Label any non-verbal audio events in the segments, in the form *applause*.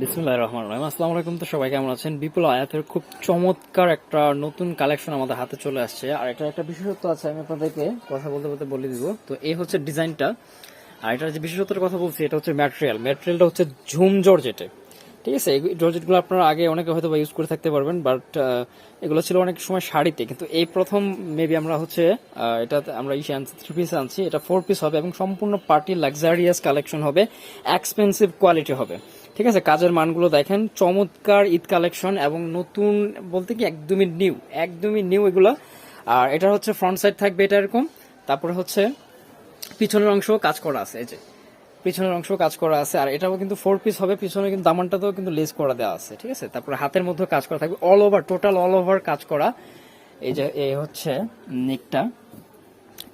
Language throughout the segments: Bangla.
বিসমুল্লাহ রহমান রহিম। আসসালামু আলাইকুম। তো সবাই কেমন আছেন? বিপুল আয়াতের খুব চমৎকার একটা নতুন কালেকশন আমাদের হাতে চলে আসছে। আর এটা একটা বিশেষত্ব আছে, আমি আপনাদেরকে কথা বলতে বলতে বলে দিব। তো এই হচ্ছে ডিজাইনটা। আর এটার যে বিশেষত্বের কথা বলছি, এটা হচ্ছে ম্যাটেরিয়াল। ম্যাটেরিয়ালটা হচ্ছে ঝুম জর্জেটে। ঠিক আছে? এই জর্জেটগুলো আপনারা আগে অনেকে হয়তো ইউজ করে থাকতে পারবেন বাট এগুলো ছিল অনেক সময় শাড়িতে। কিন্তু এই প্রথম মেবি আমরা হচ্ছে এটা আমরা ইসে আনছি থ্রি পিস আনছি। এটা ফোর পিস হবে এবং সম্পূর্ণ পার্টি লাক্সারিয়াস কালেকশন হবে। এক্সপেন্সিভ কোয়ালিটি হবে। ঠিক আছে, কাজের মানগুলো দেখেন, চমৎকার ঈদ কালেকশন এবং নতুন বলতে কি একদমই নিউ একদমই নিউ এগুলো। আর এটা হচ্ছে ফ্রন্ট সাইড থাকবে এটা এরকম, তারপরে হচ্ছে পিছনের অংশ কাজ করা আছে, এই যে। পিছনের অংশ কাজ করা আছে, আর এটাও কিন্তু ফোর পিস হবে, পিছনে কিন্তু দামানটাতেও কিন্তু লেস করা দেওয়া আছে, ঠিক আছে? তারপরে হাতের মধ্যে কাজ করা থাকবে all over total all over কাজ করা। এই যে, এই হচ্ছে নেকটা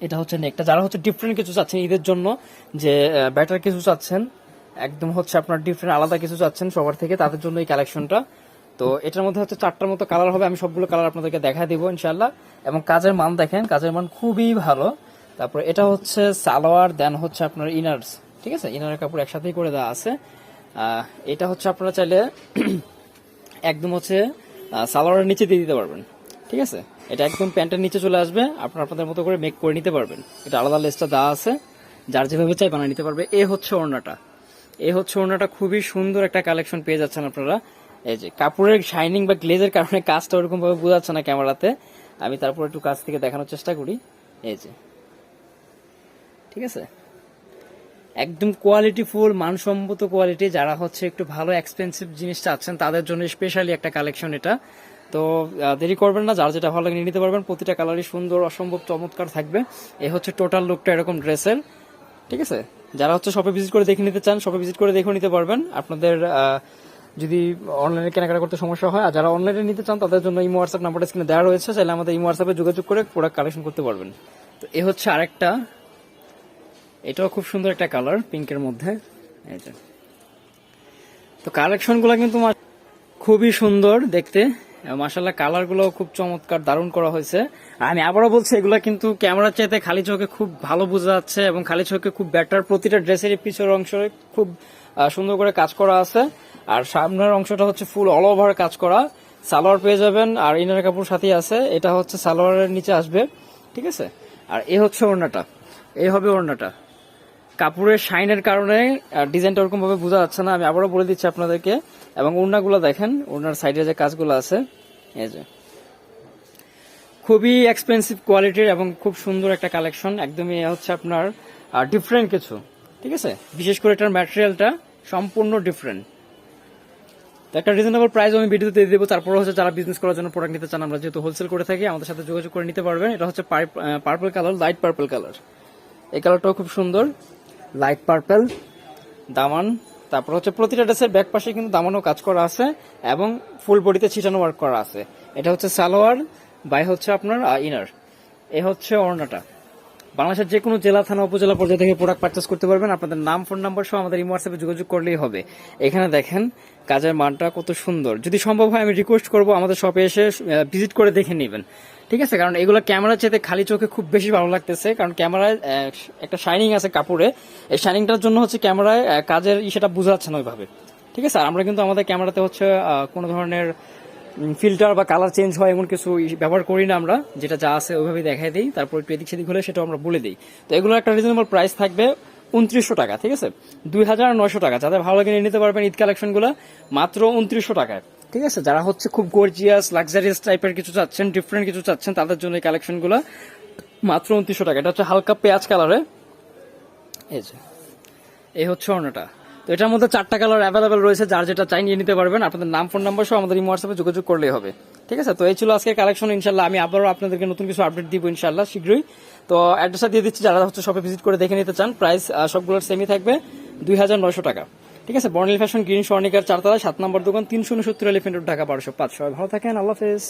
এটা হচ্ছে নেকটা যারা হচ্ছে ডিফারেন্ট কিছু চাচ্ছেন ঈদের জন্য, যে ব্যাটার কিছু চাচ্ছেন একদম হচ্ছে আপনার ডিফারেন্ট আলাদা কিছু চাচ্ছেন সবার থেকে, তাদের জন্য এই কালেকশনটা তো এটার মধ্যে হচ্ছে চারটার মতো কালার হবে, আমি সবগুলো কালার আপনাদেরকে দেখা দিব ইনশাল্লাহ এবং কাজের মান দেখেন, কাজের মান খুবই ভালো। তারপর এটা হচ্ছে সালোয়ার দেন হচ্ছে আপনার ইনার্স ঠিক আছে? ইনারের কাপড় একসাথেই করে দেওয়া আছে। এটা হচ্ছে আপনারা চাইলে *clears throat* একদম হচ্ছে সালোয়ারের নিচে দিয়ে দিতে পারবেন, ঠিক আছে? এটা একদম প্যান্টের নিচে চলে আসবে, আপনারা আপনাদের মতো করে মেক করে নিতে পারবেন। এটা আলাদা লেসটা দেওয়া আছে, যার যেভাবে চাই বানিয়ে নিতে পারবে। এ হচ্ছে ওড়নাটা। এ হচ্ছে ওড়নাটা খুবই সুন্দর একটা কালেকশন পেয়ে যাচ্ছেন আপনারা। এই যে, কাপড়ের শাইনিং বা গ্লেজের কারণে কাজটা ওরকম ভাবে বোঝা যাচ্ছে না ক্যামেরাতে আমি তারপর একটু কাছ থেকে দেখানোর চেষ্টা করি। এই যে, ঠিক আছে? একদম কোয়ালিটি ফুল মানসম্মত কোয়ালিটি যারা হচ্ছে একটু ভালো এক্সপেন্সিভ জিনিস চাচ্ছেন, তাদের জন্য স্পেশালি একটা কালেকশন এটা। তো দেরি করবেন না, যার যেটা ভালো লাগে নিয়ে নিতে পারবেন। প্রতিটা কালারই সুন্দর, অসম্ভব চমৎকার থাকবে। এই হচ্ছে টোটাল লুকটা এরকম ড্রেসের ঠিক আছে? যারা হচ্ছে শপে ভিজিট করে দেখে নিতে চান শপে ভিজিট করে দেখে নিতে পারবেন। আপনাদের যদি অনলাইনে কেনাকাটা করতে সমস্যা হয়, আর যারা অনলাইনে নিতে চান, তাদের জন্য ইমো হোয়াটসঅ্যাপ নাম্বারটা স্ক্রিনে দেওয়া রয়েছে। চাইলে আমাদের ইমো হোয়াটসঅ্যাপে যোগাযোগ করে প্রোডাক্ট কালেকশন করতে পারবেন। তো এ হচ্ছে আরেকটা। এটাও খুব সুন্দর একটা কালার পিঙ্কের মধ্যে। তো কালেকশনগুলো কিন্তু খুবই সুন্দর দেখতে। মাসাল্লাহ কালারগুলো খুব চমৎকার, দারুণ করা হয়েছে। আমি আবারও বলছি, এগুলো কিন্তু ক্যামেরার চাইতে খালি চোখে খুব ভালো বোঝা যাচ্ছে এবং খালি চোখে খুব বেটার প্রতিটা ড্রেসের পিছের অংশে খুব সুন্দর করে কাজ করা আছে। আর সামনের অংশটা হচ্ছে ফুল অল ওভার কাজ করা। সালোয়ার পেয়ে যাবেন, আর ইনার কাপড় সাথেই আছে। এটা হচ্ছে সালোয়ারের নিচে আসবে, ঠিক আছে? আর এ হচ্ছে ওড়নাটা এই হবে ওড়নাটা। কাপড়ের শাইনের কারণে ডিজাইনটা ওরকম ভাবে বোঝা যাচ্ছে না। আমি আবারও বলে দিচ্ছি আপনাদেরকে। এবং ওড়নাগুলো দেখেন ওড়নার সাইডে যে কাজগুলো আছে, এই যে। খুবই এক্সপেন্সিভ কোয়ালিটির এবং খুব সুন্দর একটা কালেকশন একদমই হচ্ছে আপনার ডিফারেন্ট কিছু, ঠিক আছে? বিশেষ করে এটার ম্যাটেরিয়ালটা সম্পূর্ণ ডিফারেন্ট তো একটা রিজনেবল প্রাইস আমি ভিডিওতে দিয়ে দেবো তারপর হচ্ছে যারা বিজনেস করার জন্য প্রোডাক্ট নিতে চান, আমরা যেহেতু হোলসেল করে থাকি, আমাদের সাথে যোগাযোগ করে নিতে পারবেন। এটা হচ্ছে purple colour light purple colour এই কালারটাও খুব সুন্দর। লাইট পার্পেল দামান, তারপর হচ্ছে প্রতিটা ড্রেসের ব্যাক পাশে কিন্তু দামানো কাজ করা আছে এবং ফুল বডিতে ছিটানো ওয়ার্ক করা আছে। এটা হচ্ছে সালোয়ার, বাই হচ্ছে আপনার ইনার এ হচ্ছে ওড়নাটা। বাংলাদেশের যে কোনো জেলা, থানা, উপজেলা পর্যায়ে থেকে প্রোডাক্ট পারচেস করতে পারবেন। আপনাদের নাম ফোন নাম্বার সহ আমাদের ইমো হোয়াটসঅ্যাপে যোগাযোগ করলেই হবে। এখানে দেখেন, কাজের মানটা কত সুন্দর। যদি সম্ভব হয়, আমি রিকোয়েস্ট করব আমাদের শপে এসে ভিজিট করে দেখে নেবেন। ঠিক আছে? কারণ এগুলো ক্যামেরা চেতে খালি চোখে খুব বেশি ভালো লাগতেছে। কারণ ক্যামেরায় একটা শাইনিং আছে কাপড়ে। এই শাইনিংটার জন্য হচ্ছে ক্যামেরায় কাজের ইসেটা বোঝা যাচ্ছে না ওইভাবে। ঠিক আছে? আর আমরা কিন্তু আমাদের ক্যামেরাতে হচ্ছে কোনো ধরনের ফিল্টার বা কালার চেঞ্জ হয় এমন কিছু ব্যবহার করি না আমরা, যেটা যা আছে ওইভাবে দেখাই দিই, তারপর একটু এদিক সেদিক হলে সেটা আমরা বলে দিই। তো এগুলো একটা রিজনেবল প্রাইস থাকবে উনত্রিশশো টাকা, ঠিক আছে? দুই হাজার নয়শো টাকা। যাদের ভালো লাগে নিয়ে নিতে পারবেন ঈদ কালেকশনগুলো, মাত্র উনত্রিশশো টাকায়। ঠিক আছে? যারা হচ্ছে খুব গর্জিয়াস লাক্সারিয়াস টাইপের কিছু চাচ্ছেন ডিফারেন্ট কিছু চাচ্ছেন, তাদের জন্য এই কালেকশনগুলো মাত্র উনত্রিশশো টাকা। এটা হচ্ছে হালকা পেঁয়াজ কালারে এই যে, এই হচ্ছে অন্যটা। তো এটার মধ্যে চারটা কালার অ্যাভেলেবেল রয়েছে, যার যেটা চাই নিয়ে নিতে পারবেন। আপনাদের নাম ফোন নাম্বার সহ আমাদের হোয়াটসঅ্যাপে যোগাযোগ করলেই হবে। ঠিক আছে? তো এই ছিল আজকে কালেকশন ইনশাল্লাহ। আমি আবারও আপনাদেরকে নতুন কিছু আপডেট দিব, ইনশাল্লাহ, শীঘ্রই। তো অ্যাড্রেসটা দিয়ে দিচ্ছি, যারা হচ্ছে শপে ভিজিট করে দেখে নিতে চান প্রাইস সবগুলোর সেমই থাকবে, দুই হাজার নয়শো টাকা। ঠিক আছে? বর্ণিল ফ্যাশন গ্রিন স্বর্ণিকার চারতলা, সাত নম্বর দোকান, তিনশো উনসত্তর এলিফেন্ট ঢাকা, বারোশো পাঁচ। সবাই ভালো থাকেন, আল্লাহ হাফেজ।